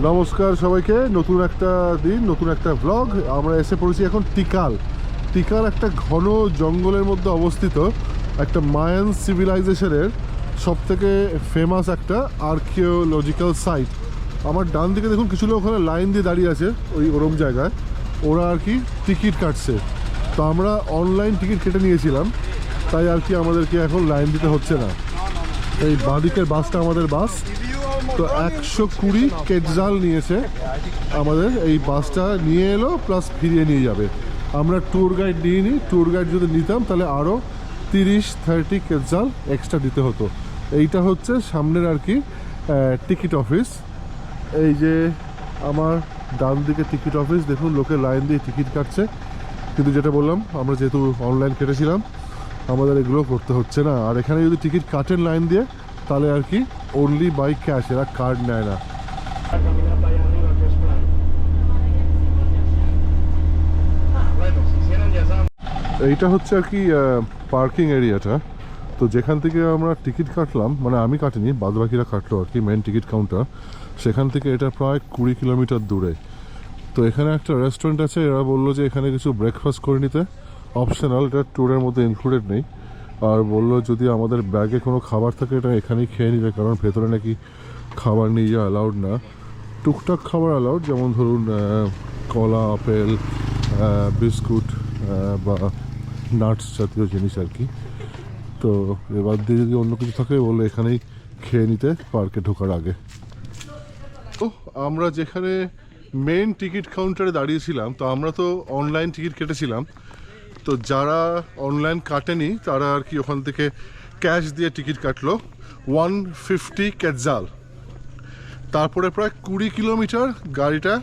নমস্কার সবাইকে, নতুন একটা দিন, নতুন একটা ব্লগ আমরা এসে পড়েছি এখন টিকাল। টিকাল একটা ঘন জঙ্গলের মধ্যে অবস্থিত একটা মায়ান সিভিলাইজেশনের সব থেকে ফেমাস একটা আর্কিওলজিক্যাল সাইট আমার ডান দিকে দেখুন, কিছু লোক ওখানে লাইন দিয়ে দাঁড়িয়ে আছে ওই ওরম জায়গায়। ওরা আর কি টিকিট কাটছে। তো আমরা অনলাইন টিকিট কেটে নিয়েছিলাম, তাই আর কি আমাদেরকে এখন লাইন দিতে হচ্ছে না। এই বাঁদিকের বাসটা আমাদের বাস তো একশো কুড়ি কেটজাল নিয়েছে আমাদের। এই বাসটা নিয়ে এলো প্লাস ফিরিয়ে নিয়ে যাবে। আমরা ট্যুর গাইড নিয়ে নিই ট্যুর গাইড যদি নিতাম, তাহলে আরও তিরিশ থার্টি কেটজাল এক্সট্রা দিতে হতো। এইটা হচ্ছে সামনের আর কি টিকিট অফিস এই যে আমার ডান দিকে টিকিট অফিস দেখুন লোকে লাইন দিয়ে টিকিট কাটছে। কিন্তু যেটা বললাম, আমরা যেহেতু অনলাইন কেটেছিলাম, আমাদের এগুলো করতে হচ্ছে না। আর এখানে যদি টিকিট কাটেন লাইন দিয়ে, তাহলে আর কি অনলি বাই ক্যাশ এরা কার্ড নেয় না. এইটা হচ্ছে আর কি পার্কিং এরিয়াটা তো যেখান থেকে আমরা টিকিট কাটলাম মানে আমি কাটিনি, বাদবাকিরা কাটলো আর কি মেন টিকিট কাউন্টার সেখান থেকে এটা প্রায় কুড়ি কিলোমিটার দূরে। তো এখানে একটা রেস্টুরেন্ট আছে, এরা বলল যে এখানে কিছু ব্রেকফাস্ট করে নিতে। অপশনাল এটা ট্যুরের মধ্যে ইনক্লুডেড নেই। আর বলল যদি আমাদের ব্যাগে কোনো খাবার থাকে, এটা এখানেই খেয়ে নিবে, কারণ ভেতরে নাকি খাবার নিয়ে যাওয়া অ্যালাউড না। টুকটাক খাবার অ্যালাউড যেমন ধরুন কলা, আপেল বিস্কুট বা নাটস জাতীয় জিনিস আর কি। তো এবার দিয়ে যদি অন্য কিছু থাকে, বললে এখানেই খেয়ে নিতে, পার্কে ঢোকার আগে। তো আমরা যেখানে মেন টিকিট কাউন্টারে দাঁড়িয়েছিলাম, তো আমরা তো অনলাইন টিকিট কেটেছিলাম। তো যারা অনলাইন কাটেনি, তারা আর কি ওখান থেকে ক্যাশ দিয়ে টিকিট কাটলো। ওয়ান ফিফটি কেজাল তারপরে প্রায় কুড়ি কিলোমিটার গাড়িটা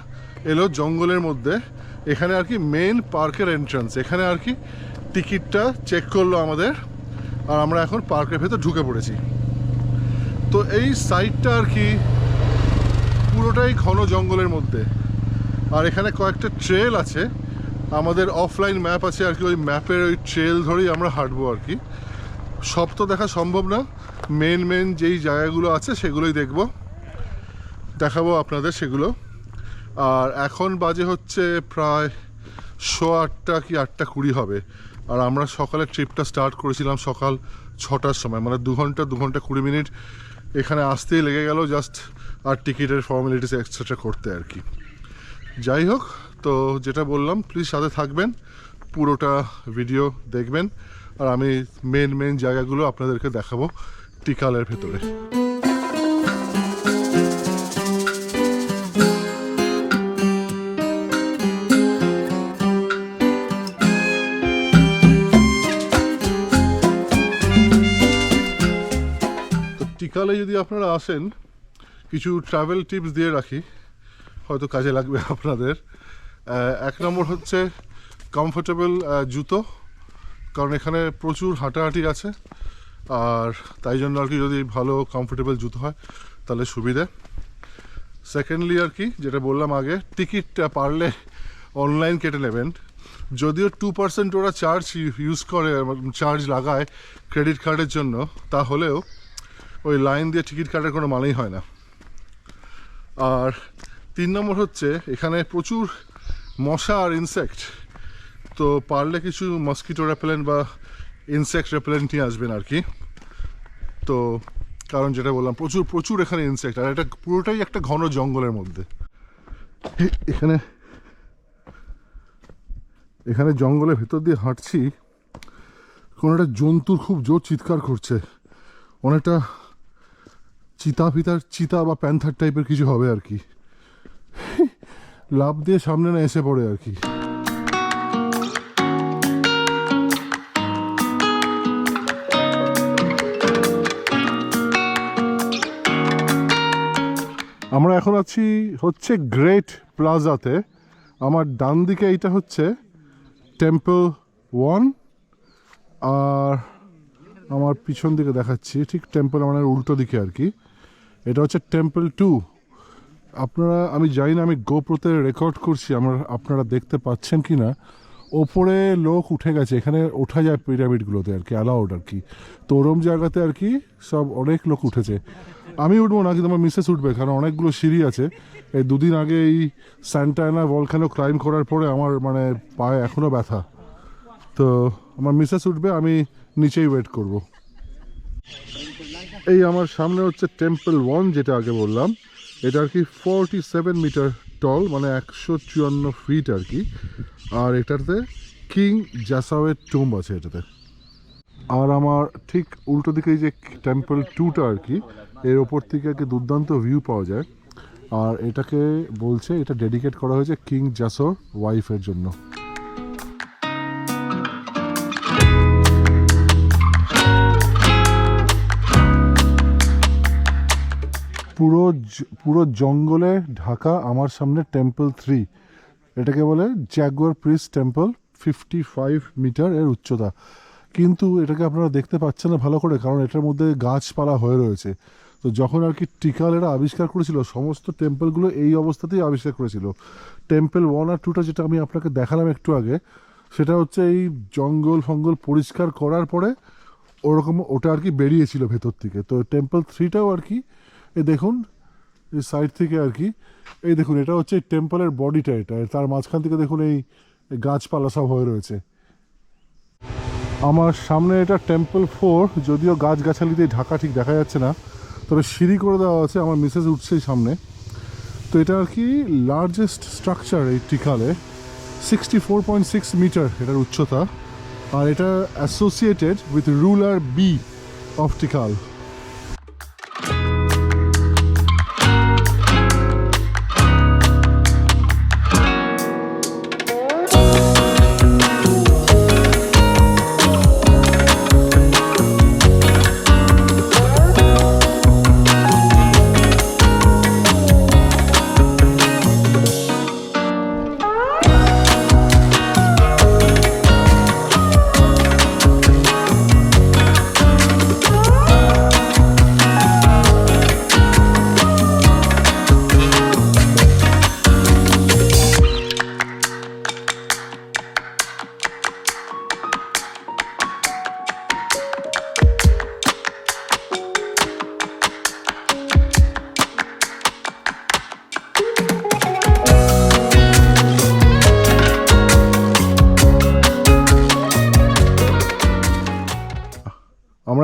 এলো জঙ্গলের মধ্যে। এখানে আর কি মেন পার্কের এন্ট্রান্স এখানে আর কি টিকিটটা চেক করল আমাদের। আর আমরা এখন পার্কের ভেতর ঢুকে পড়েছি। তো এই সাইডটা আর কি পুরোটাই ঘন জঙ্গলের মধ্যে। আর এখানে কয়েকটা ট্রেল আছে। আমাদের অফলাইন ম্যাপ আছে আর কি, ওই ম্যাপের ওই ট্রেল ধরেই আমরা হাঁটবো আর কি। সব তো দেখা সম্ভব না। মেন মেন যেই জায়গাগুলো আছে সেগুলোই দেখব। দেখাবো আপনাদের সেগুলো। আর এখন বাজে হচ্ছে প্রায় শো আটটা কি আটটা কুড়ি হবে। আর আমরা সকালে ট্রিপটা স্টার্ট করেছিলাম সকাল ছটার সময়। মানে দু ঘণ্টা দু ঘণ্টা কুড়ি মিনিট এখানে আসতেই লেগে গেল জাস্ট আর টিকিটের ফর্মালিটিস এক্সট্রা করতে আর কি। যাই হোক তো যেটা বললাম প্লিজ সাথে থাকবেন, পুরোটা ভিডিও দেখবেন, আর আমি মেন মেন জায়গাগুলো আপনাদেরকে দেখাবো টিকালের ভেতরে। টিকালে যদি আপনারা আসেন, কিছু ট্রাভেল টিপস দিয়ে রাখি, হয়তো কাজে লাগবে আপনাদের। এক নম্বর হচ্ছে কমফোর্টেবল জুতো, কারণ এখানে প্রচুর হাঁটাহাঁটি আছে। আর তাই জন্য আর কি যদি ভালো কমফোর্টেবল জুতো হয়, তাহলে সুবিধে। সেকেন্ডলি আর কি, যেটা বললাম আগে টিকিটটা পারলে অনলাইন কেটে নেবেন। যদিও টু পার্সেন্ট ওরা চার্জ ইউজ করে চার্জ লাগায় ক্রেডিট কার্ডের জন্য, তাহলেও ওই লাইন দিয়ে টিকিট কাটার কোনো মানেই হয় না। আর তিন নম্বর হচ্ছে, এখানে প্রচুর মশা আর ইনসেক্ট তো পারলে কিছু মস্কিটো রেপেলেন্ট বা ইনসেক্ট রেপেলেন্ট নিয়ে আসবেন আর কি। তো কারণ যেটা বললাম, প্রচুর প্রচুর এখানে ইনসেক্ট আর এটা পুরোটাই একটা ঘন জঙ্গলের মধ্যে। এখানে এখানে জঙ্গলের ভেতর দিয়ে হাঁটছি, কোনো একটা জন্তুর খুব জোর চিৎকার করছে। অনেকটা চিতা ফিতার চিতা বা প্যান্থার টাইপের কিছু হবে আর কি। লাভ দিয়ে সামনে না এসে পড়ে আর কি। আমরা এখন আছি হচ্ছে গ্রেট প্লাজাতে আমার ডান দিকে এইটা হচ্ছে টেম্পল ওয়ান আর আমার পিছন দিকে দেখাচ্ছি, ঠিক টেম্পল আমার উল্টো দিকে আর কি। এটা হচ্ছে টেম্পল টু আপনারা, আমি জানি না আমি গোপ্রোতে রেকর্ড করছি, আমার, আপনারা দেখতে পাচ্ছেন কি না ওপরে লোক উঠে গেছে, এখানে ওঠা যায় পিরামিডগুলোতে আর কি অ্যালাউড আর কি। তো ওরম জায়গাতে আর কি সব অনেক লোক উঠেছে। আমি উঠবো না, কিন্তু আমার মিসেস উঠবে, কারণ অনেকগুলো সিঁড়ি আছে। এই দুদিন আগে এই স্যান্টায়না ভলখানো ক্লাইম করার পরে আমার মানে পায়ে এখনও ব্যথা। তো, আমার মিসেস উঠবে, আমি নিচেই ওয়েট করব। এই আমার সামনে হচ্ছে টেম্পল ওয়ান যেটা আগে বললাম। এটা আর কি ফর্টি সেভেন মিটার টল মানে একশো চুয়ান্ন ফিট আর কি। আর এটাতে কিং জাসাওয়ের টুম্ব আছে এটাতে। আর আমার ঠিক উল্টো দিকে যে টেম্পল টুটা আর কি, এর ওপর থেকে আর কি দুর্দান্ত ভিউ পাওয়া যায়। আর এটাকে বলছে, এটা ডেডিকেট করা হয়েছে কিং জাসোর ওয়াইফের জন্য। পুরো পুরো জঙ্গলে ঢাকা, আমার সামনে টেম্পল থ্রি। এটাকে বলে jaguar priest temple fifty five metre এর উচ্চতা। কিন্তু এটাকে আপনারা দেখতে পাচ্ছেন না ভালো করে, কারণ এটার মধ্যে গাছপালা হয়ে রয়েছে। তো যখন আর কি টিকাল এরা আবিষ্কার করেছিল, সমস্ত টেম্পলগুলো এই অবস্থাতেই আবিষ্কার করেছিল। টেম্পল ওয়ান আর টুটা যেটা আমি আপনাকে দেখালাম একটু আগে, সেটা হচ্ছে এই জঙ্গল ফঙ্গল পরিষ্কার করার পরে, ওরকম ওটা আর কি বেরিয়েছিল ভেতর থেকে। তো টেম্পল থ্রিটাও আর কি এই দেখুন, এই সাইড থেকে আর কি, এই দেখুন, এটা হচ্ছে টেম্পলের বডিটা এটা তার মাঝখান থেকে দেখুন এই গাছপালা সব হয়ে রয়েছে। আমার সামনে এটা টেম্পল ফোর যদিও গাছগাছালিতে ঢাকা ঠিক দেখা যাচ্ছে না, তবে সিঁড়ি করে দেওয়া আছে আমার মিসেস উঠছে সামনে। তো এটা আর কি লার্জেস্ট স্ট্রাকচার এই টিকালে sixty four point six metre এটার উচ্চতা। আর এটা associated with ruler B of Tikal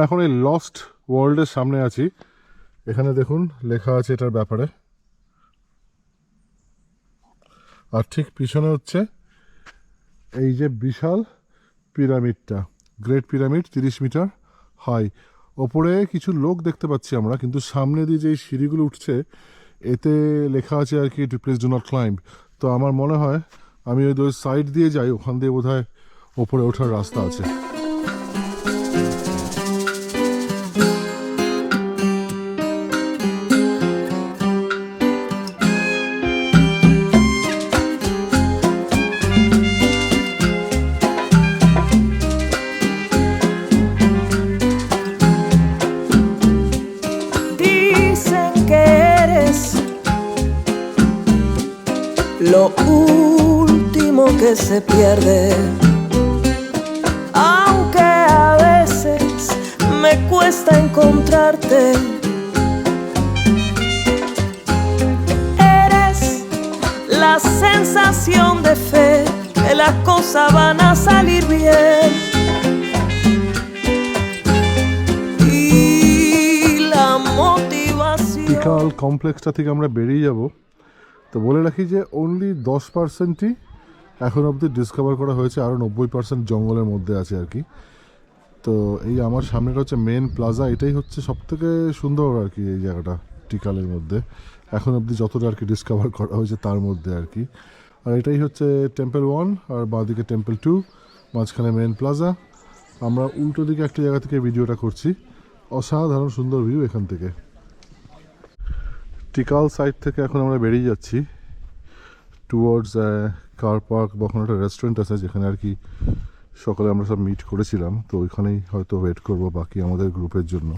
এখন এই লস্ট ওয়ার্ল্ডের সামনে আছি। এখানে দেখুন, লেখা আছে এটার ব্যাপারে। আর ঠিক পিছনে হচ্ছে এই যে বিশাল পিরামিডটা। গ্রেট পিরামিড তিরিশ মিটার হাই ওপরে কিছু লোক দেখতে পাচ্ছি আমরা, কিন্তু সামনে দিয়ে যে সিঁড়িগুলো উঠছে, এতে লেখা আছে আর কি প্লিজ ডু নট ক্লাইম্ব তো আমার মনে হয় আমি ওই সাইড দিয়ে যাই, ওখান দিয়ে বোধহয় ওপরে ওঠার রাস্তা আছে। que se pierde. Aunque a veces me cuesta encontrarte. Eres la sensación de fe que las cosas van a salir bien. Y la motivación. টিকাল কমপ্লেক্সটা থেকে আমরা বেরিয়ে যাব তো বলে রাখি যে অনলি দশ পার্সেন্টই এখন অবধি ডিসকভার করা হয়েছে আরও নব্বই পার্সেন্ট জঙ্গলের মধ্যে আছে আর কি। তো এই আমার সামনেটা হচ্ছে মেন প্লাজা এটাই হচ্ছে সব থেকে সুন্দর আর কি এই জায়গাটা, টিকালের মধ্যে। এখন অবধি যতটা আর কি ডিসকভার করা হয়েছে তার মধ্যে আর কি। আর এটাই হচ্ছে টেম্পল ওয়ান আর বাঁদিকে টেম্পল টু মাঝখানে মেন প্লাজা আমরা উল্টো দিকে একটা জায়গা থেকে ভিডিওটা করছি। অসাধারণ সুন্দর ভিউ এখান থেকে। টিকাল সাইড থেকে এখন আমরা বেরিয়ে যাচ্ছি। টুয়ার্ডস কার পার্ক বা ওখানে একটা রেস্টুরেন্ট আছে যেখানে আর কি সকালে আমরা সব মিট করেছিলাম, তো ওইখানেই হয়তো ওয়েট করব বাকি আমাদের গ্রুপের জন্য।